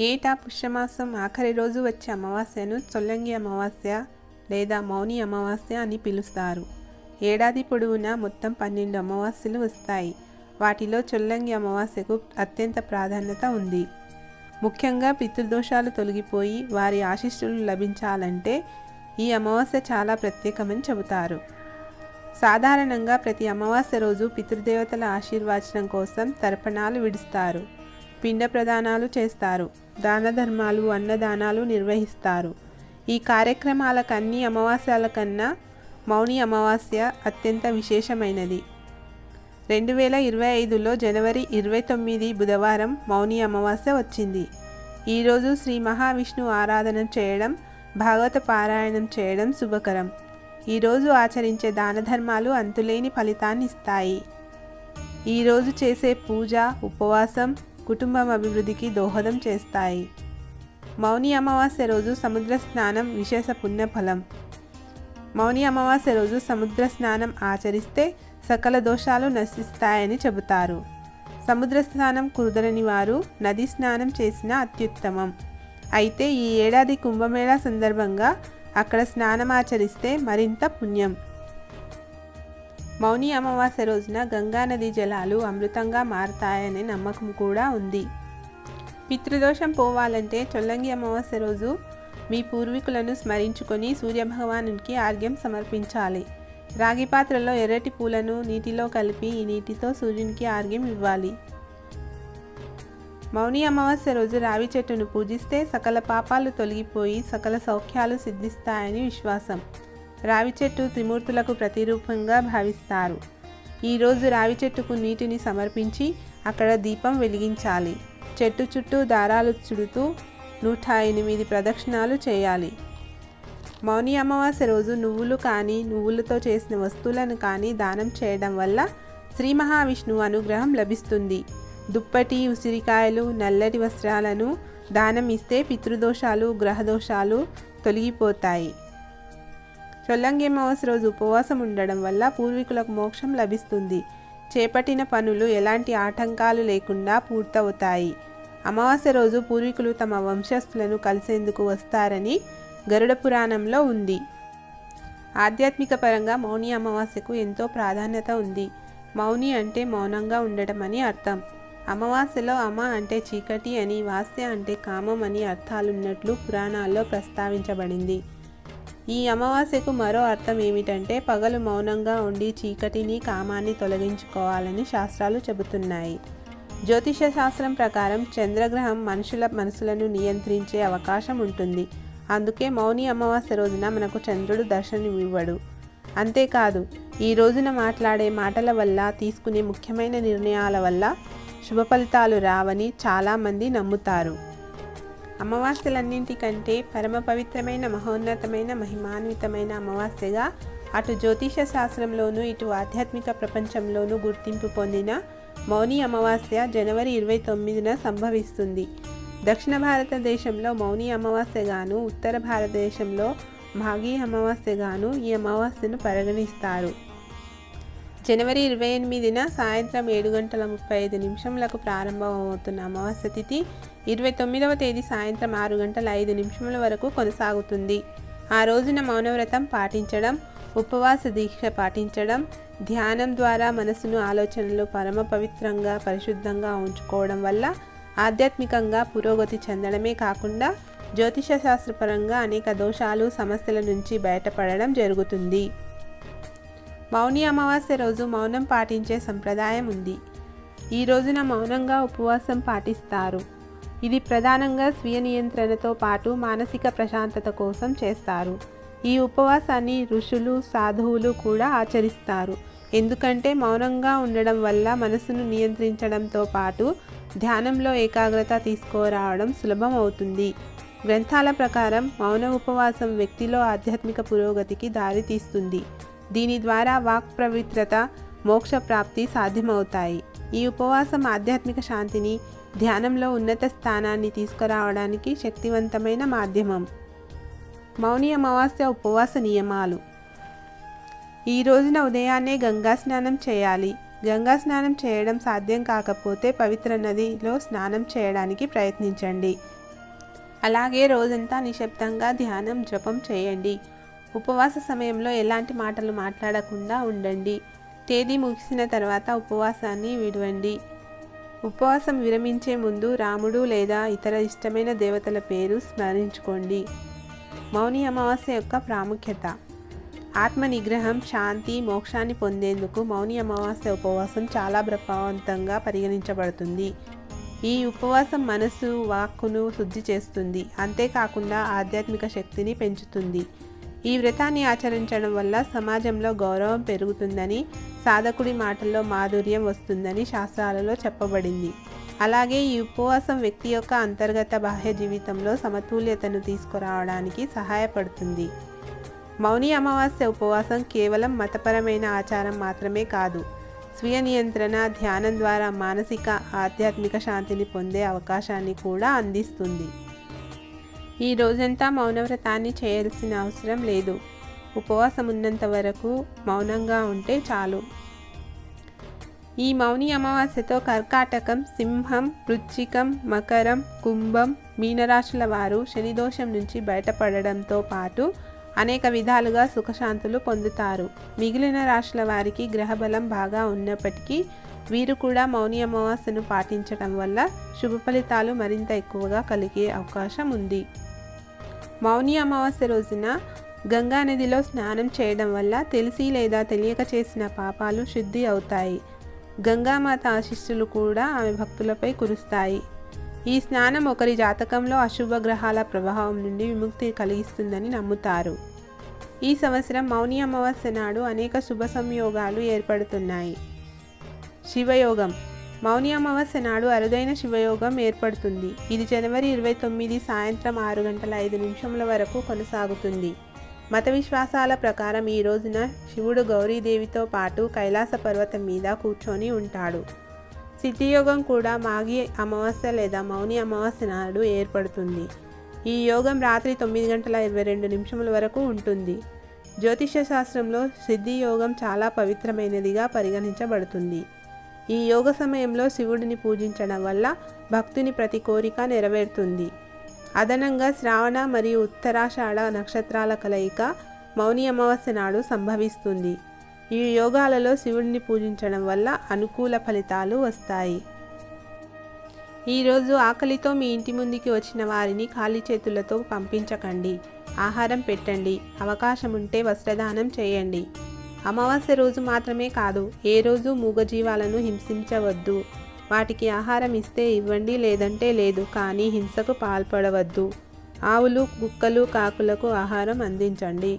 ఏటా పుష్యమాసం ఆఖరి రోజు వచ్చే అమావాస్యను చొల్లంగి అమావాస్య లేదా మౌని అమావాస్య అని పిలుస్తారు. ఏడాది పొడవునా మొత్తం పన్నెండు అమావాస్యలు వస్తాయి. వాటిలో చొల్లంగి అమావాస్యకు అత్యంత ప్రాధాన్యత ఉంది. ముఖ్యంగా పితృదోషాలు తొలగిపోయి వారి ఆశీస్సులు లభించాలంటే ఈ అమావాస్య చాలా ప్రత్యేకమని చెబుతారు. సాధారణంగా ప్రతి అమావాస్య రోజు పితృదేవతల ఆశీర్వాచనం కోసం తర్పణాలు విడుస్తారు. పిండ ప్రదానాలు చేస్తారు. దాన ధర్మాలు అన్నదానాలు నిర్వహిస్తారు. ఈ కార్యక్రమాలకు అన్ని అమావాస్యాల కన్నా మౌని అమావాస్య అత్యంత విశేషమైనది. రెండు వేల ఇరవై ఐదులో జనవరి ఇరవై తొమ్మిది బుధవారం మౌని అమావాస్య వచ్చింది. ఈరోజు శ్రీ మహావిష్ణు ఆరాధన చేయడం భాగవత పారాయణం చేయడం శుభకరం. ఈరోజు ఆచరించే దాన ధర్మాలు అంతులేని ఫలితాన్ని ఇస్తాయి. ఈరోజు చేసే పూజ ఉపవాసం కుటుంబం అభివృద్ధికి దోహదం చేస్తాయి. మౌని అమావాస్య రోజు సముద్ర స్నానం విశేష పుణ్యఫలం. మౌని అమావాస్య రోజు సముద్ర స్నానం ఆచరిస్తే సకల దోషాలు నశిస్తాయని చెబుతారు. సముద్ర స్నానం కుదరని వారు నది స్నానం చేసిన అత్యుత్తమం. అయితే ఈ ఏడాది కుంభమేళా సందర్భంగా అక్కడ స్నానం ఆచరిస్తే మరింత పుణ్యం. మౌని అమావాస్య రోజున గంగానది జలాలు అమృతంగా మారతాయనే నమ్మకం కూడా ఉంది. పితృదోషం పోవాలంటే చొల్లంగి అమావాస్య రోజు మీ పూర్వీకులను స్మరించుకొని సూర్యభగవానునికి ఆర్ఘ్యం సమర్పించాలి. రాగి పాత్రలో ఎర్రటి పూలను నీటిలో కలిపి ఈ నీటితో సూర్యునికి ఆర్ఘ్యం ఇవ్వాలి. మౌని అమావాస్య రోజు రావి చెట్టును పూజిస్తే సకల పాపాలు తొలగిపోయి సకల సౌఖ్యాలు సిద్ధిస్తాయని విశ్వాసం. రావి చెట్టు త్రిమూర్తులకు ప్రతిరూపంగా భావిస్తారు. ఈరోజు రావి చెట్టుకు నీటిని సమర్పించి అక్కడ దీపం వెలిగించాలి. చెట్టు చుట్టూ దారాలు చుడుతూ నూట ఎనిమిది ప్రదక్షిణాలు చేయాలి. మౌని అమావాస్య రోజు నువ్వులు కానీ నువ్వులతో చేసిన వస్తువులను కానీ దానం చేయడం వల్ల శ్రీ మహావిష్ణువు అనుగ్రహం లభిస్తుంది. దుప్పటి ఉసిరికాయలు నల్లటి వస్త్రాలను దానం ఇస్తే పితృదోషాలు గ్రహదోషాలు తొలగిపోతాయి. చొల్లంగి అమావాస్య రోజు ఉపవాసం ఉండడం వల్ల పూర్వీకులకు మోక్షం లభిస్తుంది. చేపట్టిన పనులు ఎలాంటి ఆటంకాలు లేకుండా పూర్తవుతాయి. అమావాస్య రోజు పూర్వీకులు తమ వంశస్థులను కలిసేందుకు వస్తారని గరుడ పురాణంలో ఉంది. ఆధ్యాత్మిక పరంగా మౌని అమావాస్యకు ఎంతో ప్రాధాన్యత ఉంది. మౌని అంటే మౌనంగా ఉండటం అని అర్థం. అమావాస్యలో అమ అంటే చీకటి అని వాస్య అంటే కామం అని అర్థాలున్నట్లు పురాణాల్లో ప్రస్తావించబడింది. ఈ అమావాస్యకు మరో అర్థం ఏమిటంటే పగలు మౌనంగా ఉండి చీకటిని కామాన్ని తొలగించుకోవాలని శాస్త్రాలు చెబుతున్నాయి. జ్యోతిష శాస్త్రం ప్రకారం చంద్రగ్రహం మనుషుల మనసులను నియంత్రించే అవకాశం ఉంటుంది. అందుకే మౌని అమావాస్య రోజున మనకు చంద్రుడు దర్శనమివ్వడు. అంతేకాదు ఈ రోజున మాట్లాడే మాటల వల్ల తీసుకునే ముఖ్యమైన నిర్ణయాల వల్ల శుభ ఫలితాలు రావని చాలామంది నమ్ముతారు. అమావాస్యలన్నింటికంటే పరమ పవిత్రమైన మహోన్నతమైన మహిమాన్వితమైన అమావాస్యగా అటు జ్యోతిష శాస్త్రంలోనూ ఇటు ఆధ్యాత్మిక ప్రపంచంలోనూ గుర్తింపు పొందిన మౌని అమావాస్య జనవరి ఇరవై తొమ్మిదిన సంభవిస్తుంది. దక్షిణ భారతదేశంలో మౌని అమావాస్యగాను ఉత్తర భారతదేశంలో మాఘీ అమావాస్యగాను ఈ అమావాస్యను పరిగణిస్తారు. జనవరి ఇరవై ఎనిమిదిన సాయంత్రం ఏడు గంటల ముప్పై ఐదు నిమిషములకు ప్రారంభమవుతున్న అమావాస్య తిథి ఇరవై తొమ్మిదవ తేదీ సాయంత్రం ఆరు గంటల ఐదు నిమిషముల వరకు కొనసాగుతుంది. ఆ రోజున మౌనవ్రతం పాటించడం ఉపవాస దీక్ష పాటించడం ధ్యానం ద్వారా మనసును ఆలోచనలు పరమ పవిత్రంగా పరిశుద్ధంగా ఉంచుకోవడం వల్ల ఆధ్యాత్మికంగా పురోగతి చెందడమే కాకుండా జ్యోతిష శాస్త్రపరంగా అనేక దోషాలు సమస్యల నుంచి బయటపడడం జరుగుతుంది. మౌని అమావాస్య రోజు మౌనం పాటించే సంప్రదాయం ఉంది. ఈ రోజున మౌనంగా ఉపవాసం పాటిస్తారు. ఇది ప్రధానంగా స్వీయ నియంత్రణతో పాటు మానసిక ప్రశాంతత కోసం చేస్తారు. ఈ ఉపవాసాన్ని ఋషులు సాధువులు కూడా ఆచరిస్తారు. ఎందుకంటే మౌనంగా ఉండడం వల్ల మనసును నియంత్రించడంతో పాటు ధ్యానంలో ఏకాగ్రత తీసుకురావడం సులభం అవుతుంది. గ్రంథాల ప్రకారం మౌన ఉపవాసం వ్యక్తిలో ఆధ్యాత్మిక పురోగతికి దారితీస్తుంది. దీని ద్వారా వాక్ పవిత్రత మోక్ష ప్రాప్తి సాధ్యమవుతాయి. ఈ ఉపవాసం ఆధ్యాత్మిక శాంతిని ధ్యానంలో ఉన్నత స్థానాన్ని తీసుకురావడానికి శక్తివంతమైన మాధ్యమం. మౌని అమావాస్య ఉపవాస నియమాలు. ఈ రోజున ఉదయాన్నే గంగా స్నానం చేయాలి. గంగా స్నానం చేయడం సాధ్యం కాకపోతే పవిత్ర నదిలో స్నానం చేయడానికి ప్రయత్నించండి. అలాగే రోజంతా నిశ్శబ్దంగా ధ్యానం జపం చేయండి. ఉపవాస సమయంలో ఎలాంటి మాటలు మాట్లాడకుండా ఉండండి. తేదీ ముగిసిన తర్వాత ఉపవాసాన్ని విడవండి. ఉపవాసం విరమించే ముందు రాముడు లేదా ఇతర ఇష్టమైన దేవతల పేరు స్మరించుకోండి. మౌని అమావాస్య యొక్క ప్రాముఖ్యత. ఆత్మ నిగ్రహం శాంతి మోక్షాన్ని పొందేందుకు మౌని అమావాస్య ఉపవాసం చాలా ప్రభావవంతంగా పరిగణించబడుతుంది. ఈ ఉపవాసం మనసు వాక్కును శుద్ధి చేస్తుంది. అంతేకాకుండా ఆధ్యాత్మిక శక్తిని పెంచుతుంది. ఈ వ్రతాన్ని ఆచరించడం వల్ల సమాజంలో గౌరవం పెరుగుతుందని సాధకుడి మాటల్లో మాధుర్యం వస్తుందని శాస్త్రాలలో చెప్పబడింది. అలాగే ఈ ఉపవాసం వ్యక్తి యొక్క అంతర్గత బాహ్య జీవితంలో సమతుల్యతను తీసుకురావడానికి సహాయపడుతుంది. మౌని అమావాస్య ఉపవాసం కేవలం మతపరమైన ఆచారం మాత్రమే కాదు స్వీయ నియంత్రణ ధ్యానం ద్వారా మానసిక ఆధ్యాత్మిక శాంతిని పొందే అవకాశాన్ని కూడా అందిస్తుంది. ఈ రోజంతా మౌనవ్రతాన్ని చేయాల్సిన అవసరం లేదు. ఉపవాసం ఉన్నంత వరకు మౌనంగా ఉంటే చాలు. ఈ మౌని అమావాస్యతో కర్కాటకం సింహం వృచ్చికం మకరం కుంభం మీనరాశుల వారు శనిదోషం నుంచి బయటపడడంతో పాటు అనేక విధాలుగా సుఖశాంతులు పొందుతారు. మిగిలిన రాశుల వారికి గ్రహబలం బాగా ఉన్నప్పటికీ వీరు కూడా మౌని అమావాస్యను పాటించడం వల్ల శుభ ఫలితాలు మరింత ఎక్కువగా కలిగే అవకాశం ఉంది. మౌని అమావాస్య రోజున గంగా నదిలో స్నానం చేయడం వల్ల తెలిసి లేదా తెలియక చేసిన పాపాలు శుద్ధి అవుతాయి. గంగామాత ఆశిస్సులు కూడా ఆమె భక్తులపై కురుస్తాయి. ఈ స్నానం ఒకరి జాతకంలో అశుభ గ్రహాల ప్రభావం నుండి విముక్తి కలిగిస్తుందని నమ్ముతారు. ఈ సంవత్సరం మౌని అమావాస్య నాడు అనేక శుభ సంయోగాలు ఏర్పడుతున్నాయి. శివయోగం. మౌని అమావాస్య నాడు అరుదైన శివయోగం ఏర్పడుతుంది. ఇది జనవరి ఇరవై తొమ్మిది సాయంత్రం ఆరు గంటల ఐదు నిమిషముల వరకు కొనసాగుతుంది. మత విశ్వాసాల ప్రకారం ఈ రోజున శివుడు గౌరీదేవితో పాటు కైలాస పర్వతం మీద కూర్చొని ఉంటాడు. సిద్ధియోగం కూడా మాఘి అమావాస్య లేదా మౌని అమావాస్య నాడు ఏర్పడుతుంది. ఈ యోగం రాత్రి తొమ్మిది గంటల ఇరవై రెండు నిమిషముల వరకు ఉంటుంది. జ్యోతిష శాస్త్రంలో సిద్ధి యోగం చాలా పవిత్రమైనదిగా పరిగణించబడుతుంది. ఈ యోగ సమయంలో శివుడిని పూజించడం వల్ల భక్తుని ప్రతి కోరిక నెరవేరుతుంది. అదనంగా శ్రావణ మరియు ఉత్తరాషాఢ నక్షత్రాల కలయిక మౌని అమావాస్య నాడు సంభవిస్తుంది. ఈ యోగాలలో శివుడిని పూజించడం వల్ల అనుకూల ఫలితాలు వస్తాయి. ఈరోజు ఆకలితో మీ ఇంటి ముందుకి వచ్చిన వారిని ఖాళీ చేతులతో పంపించకండి. ఆహారం పెట్టండి. అవకాశం ఉంటే వస్త్రదానం చేయండి. అమావాస్య రోజు మాత్రమే కాదు ఏ రోజు మూగజీవాలను హింసించవద్దు. వాటికి ఆహారం ఇస్తే ఇవ్వండి లేదంటే లేదు కానీ హింసకు పాల్పడవద్దు. ఆవులు కుక్కలు కాకులకు ఆహారం అందించండి.